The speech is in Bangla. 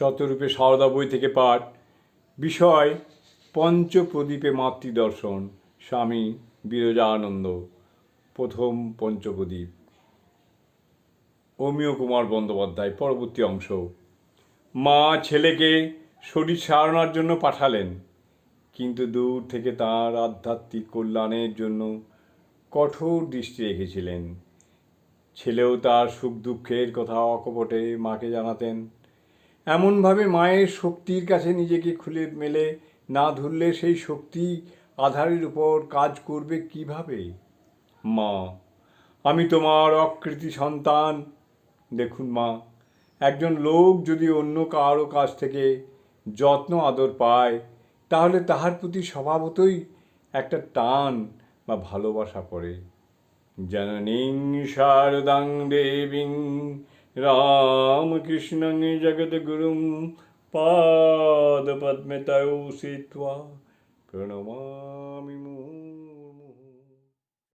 শতরূপে সারদা বই থেকে পাঠ। বিষয়, পঞ্চপ্রদীপে মাতৃদর্শন, স্বামী বিরজানন্দ, প্রথম পঞ্চপ্রদীপ। অমিয় কুমার বন্দ্যোপাধ্যায়, পরবর্তী অংশ। মা ছেলেকে শরীর সারানোর জন্য পাঠালেন, কিন্তু দূর থেকে তার আধ্যাত্মিক কল্যাণের জন্য কঠোর দৃষ্টি রেখেছিলেন। ছেলেও তার সুখ দুঃখের কথা অকপটে মাকে জানাতেন। এমনভাবে মায়ের শক্তির কাছে নিজেকে খুলে মেলে, না ধরলে সেই শক্তি আধারের উপর কাজ করবে কীভাবে? মা, আমি তোমার অকৃতি সন্তান। দেখুন মা, একজন লোক যদি অন্য কারও কাছ থেকে যত্ন, আদর পায়, তাহলে তাহার প্রতি স্বভাবতই একটা টান বা ভালোবাসা পড়ে। জননীং শারদাং দেবীং रामकृष्णं जगद्गुरुं पादपद्मतौ सित्वा प्रणमामि